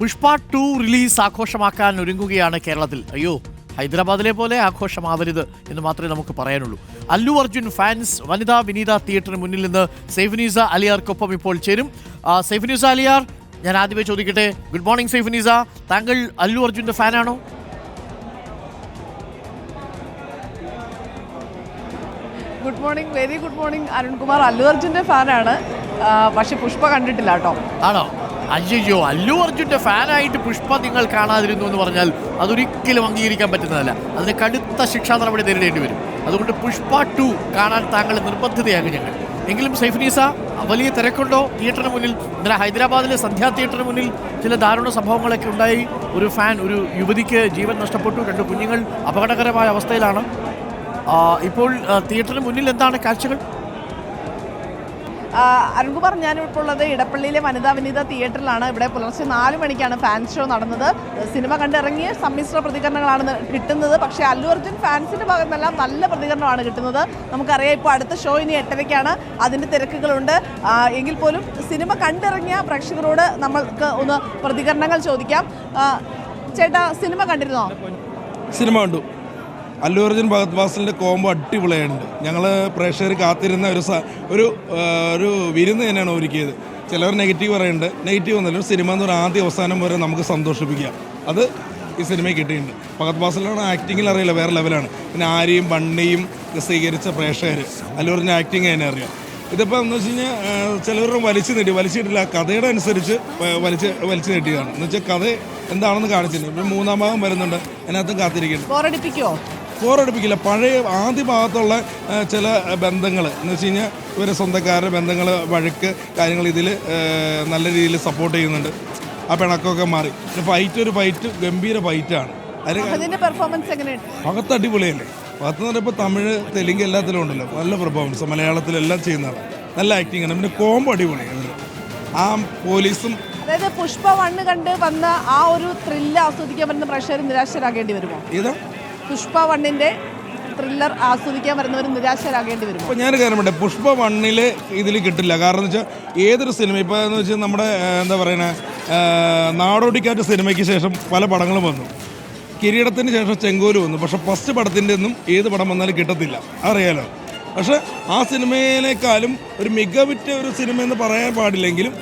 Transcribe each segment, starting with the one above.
Pushpa to release ആഘോഷമാക്കാൻ ഒരുങ്ങുകയാണ് കേരളത്തിൽ. അയ്യോ ഹൈദരാബാദിലെ പോലെ ആഘോഷമാവരുത് എന്ന് മാത്രമേ നമുക്ക് പറയാനുള്ളൂ. അല്ലു അർജുൻ ഫാൻസ് വനിതാ വിനീത തിയേറ്ററിന് മുന്നിൽ നിന്ന് സൈഫ്നീസ അലിയാർക്കൊപ്പം ഇപ്പോൾ ചേരും. ആ, അലിയാർ ഞാൻ ആദ്യമേ ചോദിക്കട്ടെ? Good morning Saifneesa. താങ്കൾ അല്ലു അർജുന്റെ ഫാനാണോ? Good morning very good morning Arun Kumar. Allu അർജുന്റെ ഫാനാണ്. പക്ഷെ പുഷ്പ കണ്ടിട്ടില്ല കേട്ടോ. ആണോ? അയ്യോ അല്ലു അർജുന്റെ ഫാനായിട്ട് പുഷ്പ നിങ്ങൾ കാണാതിരുന്നു എന്ന് പറഞ്ഞാൽ അതൊരിക്കലും അംഗീകരിക്കാൻ പറ്റുന്നതല്ല. അതിന് കടുത്ത ശിക്ഷാ നടപടി നേരിടേണ്ടി വരും. അതുകൊണ്ട് പുഷ്പ ടു കാണാൻ താങ്കൾ നിർബന്ധിതയാകും ഞങ്ങൾ. എങ്കിലും സൈഫ്നീസ വലിയ തിരക്കുണ്ടോ? തിയേറ്ററിന് മുന്നിൽ ഇന്നലെ ഹൈദരാബാദിലെ സന്ധ്യാ തിയേറ്ററിന് മുന്നിൽ ചില ദാരുണ സംഭവങ്ങളൊക്കെ ഉണ്ടായി. ഒരു ഫാൻ ഒരു യുവതിക്ക് ജീവൻ നഷ്ടപ്പെട്ടു. രണ്ട് കുഞ്ഞുങ്ങൾ അപകടകരമായ അവസ്ഥയിലാണ്. ഇപ്പോൾ തിയേറ്ററിന് മുന്നിൽ എന്താണ് കാഴ്ചകൾ? ഞാൻ ഉള്ളത് ഇടപ്പള്ളിയിലെ വനിതാ വിനീത തിയേറ്ററിലാണ്. ഇവിടെ പുലർച്ചെ നാല് മണിക്കാണ് ഫാൻ ഷോ നടന്നത്. സിനിമ കണ്ടിറങ്ങിയ സമ്മിശ്ര പ്രതികരണങ്ങളാണ് കിട്ടുന്നത്. പക്ഷേ അല്ലു അർജുൻ ഫാൻസിന്റെ ഭാഗത്തെല്ലാം നല്ല പ്രതികരണമാണ് കിട്ടുന്നത്. നമുക്കറിയാം ഇപ്പോൾ അടുത്ത ഷോ ഇനി എട്ടരയ്ക്കാണ്. അതിന്റെ തിരക്കുകളുണ്ട്. എങ്കിൽ പോലും സിനിമ കണ്ടിറങ്ങിയ പ്രേക്ഷകരോട് നമ്മൾക്ക് ഒന്ന് പ്രതികരണങ്ങൾ ചോദിക്കാം. ചേട്ടാ സിനിമ കണ്ടിരുന്നോ? സിനിമ കണ്ടു. അല്ലു അർജുൻ ഭഗത് വാസലിന്റെ കോംബോ അടിപൊളിയായിട്ടുണ്ട്. ഞങ്ങൾ പ്രേക്ഷകർ കാത്തിരുന്ന ഒരു ഒരു ഒരു വിരുന്ന് തന്നെയാണ് ഒരുക്കിയത്. ചിലർ നെഗറ്റീവ് പറയുന്നുണ്ട്. നെഗറ്റീവ് ഒന്നല്ല സിനിമ എന്ന് പറഞ്ഞാൽ ആദ്യ അവസാനം വരെ നമുക്ക് സന്തോഷിപ്പിക്കുക അത് ഈ സിനിമയിൽ കിട്ടിയിട്ടുണ്ട്. ഭഗത് വാസലാണ് ആക്ടിങ്ങിൽ അറിയില്ല. വേറെ ലെവലാണ് പിന്നെ ആരെയും ബണ്ണിയും സ്വീകരിച്ച പ്രേക്ഷകർ അല്ലു അർജുൻ ആക്ടിങ് തന്നെ അറിയാം. ഇതിപ്പോൾ എന്ന് വെച്ച് കഴിഞ്ഞാൽ ചിലവരും വലിച്ചു നീട്ടി. വലിച്ചിട്ടില്ല. കഥയുടെ അനുസരിച്ച് വലിച്ച് വലിച്ചു നീട്ടിയതാണ്. എന്ന് വെച്ചാൽ കഥ എന്താണെന്ന് കാണിച്ചില്ല. മൂന്നാം ഭാഗം വരുന്നുണ്ട്. അതിനകത്തും കാത്തിരിക്കുന്നുണ്ട് ബോറടിപ്പിക്കുമോ പഴയ ആദ്യ ഭാഗത്തുള്ള ചില ബന്ധങ്ങൾ എന്ന് വെച്ച് കഴിഞ്ഞാൽ ഇവരെ സ്വന്തക്കാരുടെ ബന്ധങ്ങൾ വഴക്ക് കാര്യങ്ങൾ ഇതിൽ നല്ല രീതിയിൽ സപ്പോർട്ട് ചെയ്യുന്നുണ്ട്. ആ പിണക്കമൊക്കെ മാറി. പിന്നെ ഫൈറ്റ് ഒരു ഫൈറ്റ് ഗംഭീര ഫൈറ്റാണ് അകത്ത് അടിപൊളിയല്ലേ? അകത്ത് പറയുമ്പോൾ തമിഴ് തെലുങ്ക് എല്ലാത്തിലും ഉണ്ടല്ലോ. നല്ല പെർഫോമൻസ് മലയാളത്തിലെല്ലാം ചെയ്യുന്നതാണ്. നല്ല ആക്ടിങ് ആണ്. പിന്നെ കോംബോ അടിപൊളിയാണ് ആ പോലീസും അതായത് പുഷ്പ വണ്ണ് കണ്ട് വന്ന ആ ഒരു ത്രില്ല് ആസ്വദിക്കാൻ പറ്റുന്ന പ്രഷർ നിരാശരാകേണ്ടി വരുമോ? ഇതാ പുഷ്പ വണ്ണിന്റെ ത്രില്ലർ ആസ്വദിക്കാൻ വരുന്നവർ നിരാശരാകേണ്ടി വരും അപ്പോൾ ഞാൻ കാര്യം പറയട്ടെ. പുഷ്പ വണ്ണിൽ ഇതിൽ കിട്ടില്ല. കാരണം എന്ന് വെച്ചാൽ ഏതൊരു സിനിമ ഇപ്പോൾ എന്ന് വെച്ചാൽ നമ്മുടെ എന്താ പറയുന്നത് നാടോടിക്കാറ്റ് സിനിമയ്ക്ക് ശേഷം പല പടങ്ങളും വന്നു. കിരീടത്തിന് ശേഷം ചെങ്കോൽ വന്നു. പക്ഷെ ഫസ്റ്റ് പടത്തിന്റെ ഒന്നും ഏത് പടം വന്നാലും കിട്ടത്തില്ല. അറിയാലോ പക്ഷെ ആ സിനിമയിലേക്കാളും ഒരു മികവുറ്റ ഒരു സിനിമ എന്ന് പറയാൻ പാടില്ലെങ്കിലും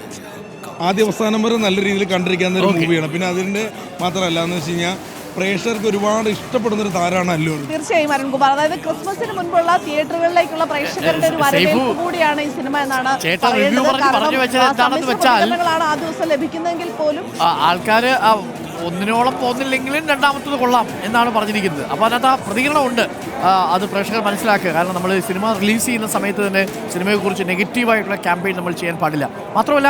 ആദ്യ അവസാനം വരെ നല്ല രീതിയിൽ കണ്ടിരിക്കാവുന്ന ഒരു മൂവിയാണ് പിന്നെ അതിന്റെ മാത്രമല്ല എന്ന് വെച്ച് കഴിഞ്ഞാൽ പ്രേക്ഷകർക്ക് ഒരുപാട് ഇഷ്ടപ്പെടുന്ന ഒരു താരമാണ് അല്ലൂർ തീർച്ചയായും അരുൺകുമാർ അതായത് ക്രിസ്മസിന് മുൻപുള്ള തിയേറ്ററുകളിലേക്കുള്ള പ്രേക്ഷകരുടെ ഒരു വരവേൽപ്പ് കൂടിയാണ് ഈ സിനിമ എന്നാണ് പറയുന്നത്. കാരണം, ആ, എന്താണെന്ന് വെച്ചാൽ- പ്രതികരണങ്ങളാണ് ആ ദിവസം ലഭിക്കുന്നതെങ്കിൽ പോലും ആൾക്കാർ ഒന്നിനോളം പോകുന്നില്ലെങ്കിലും രണ്ടാമത്തത് കൊള്ളാം എന്നാണ് പറഞ്ഞിരിക്കുന്നത്. അപ്പോൾ അതിനകത്ത് ആ പ്രതികരണമുണ്ട് അത് പ്രേക്ഷകർ മനസ്സിലാക്കുക. കാരണം നമ്മൾ സിനിമ റിലീസ് ചെയ്യുന്ന സമയത്ത് തന്നെ സിനിമയെക്കുറിച്ച് നെഗറ്റീവായിട്ടുള്ള ക്യാമ്പയിൻ നമ്മൾ ചെയ്യാൻ പാടില്ല. മാത്രമല്ല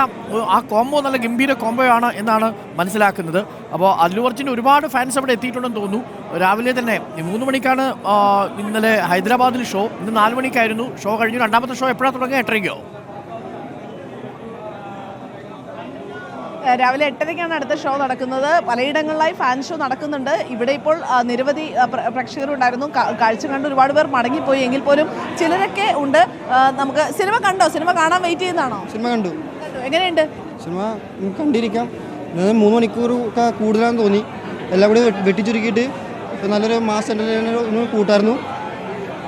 ആ കോംബോ നല്ല ഗംഭീര കോംബോ ആണ് എന്നാണ് മനസ്സിലാക്കുന്നത്. അപ്പോൾ അല്ലു അർജുൻ ഒരുപാട് ഫാൻസ് അവിടെ എത്തിയിട്ടുണ്ടെന്ന് തോന്നുന്നു. രാവിലെ തന്നെ മൂന്ന് മണിക്കാണ് ഇന്നലെ ഹൈദരാബാദിൽ ഷോ ഇന്ന് നാല് മണിക്കായിരുന്നു ഷോ കഴിഞ്ഞു. രണ്ടാമത്തെ ഷോ എപ്പോഴാണ് തുടങ്ങുക? എട്ടരയ്ക്കോ? രാവിലെ എട്ടരയ്ക്കാണ് അടുത്ത ഷോ നടക്കുന്നത്. പലയിടങ്ങളിലായി ഫാൻ ഷോ നടക്കുന്നുണ്ട്. ഇവിടെ ഇപ്പോൾ നിരവധി പ്രേക്ഷകരുണ്ടായിരുന്നു. കാഴ്ച കണ്ട് ഒരുപാട് പേർ മടങ്ങിപ്പോയി. എങ്കിൽ പോലും ചിലരൊക്കെ ഉണ്ട്. നമുക്ക് സിനിമ കണ്ടോ? സിനിമ കാണാൻ വെയിറ്റ് ചെയ്യുന്നതാണോ സിനിമ കണ്ടു. എങ്ങനെയുണ്ട്? സിനിമ കണ്ടിരിക്കാം. മൂന്ന് മണിക്കൂർ ഒക്കെ കൂടുതലാണെന്ന് തോന്നി. എല്ലാം കൂടി വെട്ടിച്ചുരുക്കിയിട്ട് നല്ലൊരു മാസ് എന്റർടൈനർ ഒന്ന് കൂട്ടായിരുന്നു.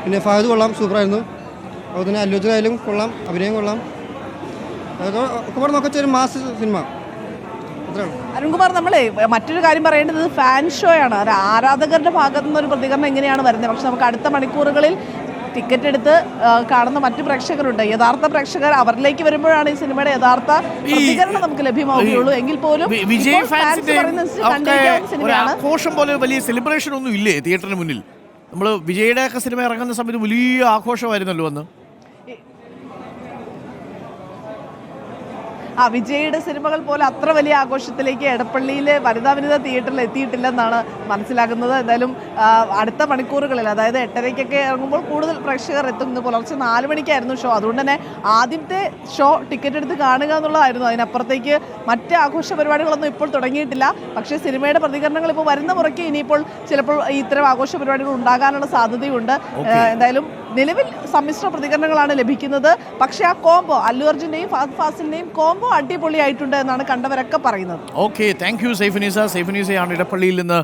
പിന്നെ ഫഹദ് കൊള്ളാം സൂപ്പറായിരുന്നു. അതുപോലെ തന്നെ അല്ലുജനായാലും കൊള്ളാം അഭിനയം കൊള്ളാം. അതൊക്കെ ഒക്കെ പറഞ്ഞൊക്കെ ഒരു മാസ് സിനിമ. അരുൺകുമാർ നമ്മളെ മറ്റൊരു കാര്യം പറയേണ്ടത് ഫാൻ ഷോ ആണ് ഒരു ആരാധകരുടെ ഭാഗത്തു നിന്ന് ഒരു പ്രതികരണം എങ്ങനെയാണ് വരുന്നത്? പക്ഷെ നമുക്ക് അടുത്ത മണിക്കൂറുകളിൽ ടിക്കറ്റ് എടുത്ത് കാണുന്ന മറ്റു പ്രേക്ഷകരുണ്ട്. യഥാർത്ഥ പ്രേക്ഷകർ അവരിലേക്ക് വരുമ്പോഴാണ് ഈ സിനിമയുടെ യഥാർത്ഥ പ്രതികരണം നമുക്ക് ലഭ്യമാവുകയുള്ളൂ. എങ്കിൽ പോലും വിജയ് ആഘോഷം പോലെ വലിയ സെലിബ്രേഷൻ ഒന്നും ഇല്ലേ തിയേറ്ററിന് മുന്നിൽ? നമ്മൾ വിജയുടെ ഒക്കെ സിനിമ ഇറങ്ങുന്ന സമയത്ത് വലിയ ആഘോഷമായിരുന്നല്ലോ അന്ന്. ആ വിജയുടെ സിനിമകൾ പോലെ അത്ര വലിയ ആഘോഷത്തിലേക്ക് എടപ്പള്ളിയിലെ വനിതാ വനിത തിയേറ്ററിൽ എത്തിയിട്ടില്ലെന്നാണ് മനസ്സിലാക്കുന്നത് എന്തായാലും അടുത്ത മണിക്കൂറുകളിൽ അതായത് എട്ടരയ്ക്കൊക്കെ ഇറങ്ങുമ്പോൾ കൂടുതൽ പ്രേക്ഷകർ എത്തും. ഇന്ന് പുലർച്ചെ നാല് മണിക്കായിരുന്നു ഷോ. അതുകൊണ്ട് തന്നെ ആദ്യത്തെ ഷോ ടിക്കറ്റ് എടുത്ത് കാണുക എന്നുള്ളതായിരുന്നു. അതിനപ്പുറത്തേക്ക് മറ്റ് ആഘോഷ പരിപാടികളൊന്നും ഇപ്പോൾ തുടങ്ങിയിട്ടില്ല. പക്ഷേ സിനിമയുടെ പ്രതികരണങ്ങൾ ഇപ്പോൾ വരുന്ന മുറയ്ക്ക് ഇനിയിപ്പോൾ ചിലപ്പോൾ ഇത്തരം ആഘോഷ പരിപാടികൾ ഉണ്ടാകാനുള്ള സാധ്യതയുണ്ട്. എന്തായാലും നിലവിൽ സമ്മിശ്ര പ്രതികരണങ്ങളാണ് ലഭിക്കുന്നത്. പക്ഷേ ആ കോംബോ അല്ലു അർജുന്റെയും ഫഹദ് ഫാസിലിന്റെയും കോംബോ അടിപൊളിയായിട്ടുണ്ട് എന്നാണ് കണ്ടവരൊക്കെ പറയുന്നത്. ഓക്കെ താങ്ക് യു സൈഫനീസ സൈഫനീസയാണ് ഇടപ്പള്ളിയിൽ നിന്ന്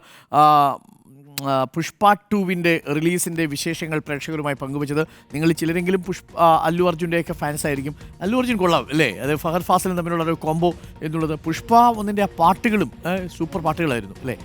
പുഷ്പ ടൂവിന്റെ റിലീസിന്റെ വിശേഷങ്ങൾ പ്രേക്ഷകരുമായി പങ്കുവച്ചത്. നിങ്ങൾ ചിലരെങ്കിലും പുഷ്പ അല്ലു അർജുന്റെയൊക്കെ ഫാൻസ് ആയിരിക്കും. അല്ലു അർജുൻ കൊള്ളാം അല്ലേ? അത് ഫഹർ ഫാസിലും തമ്മിലുള്ള ഒരു കോംബോ എന്നുള്ളത് പുഷ്പ ഒന്നിന്റെ ആ പാട്ടുകളും സൂപ്പർ പാട്ടുകളായിരുന്നു അല്ലേ?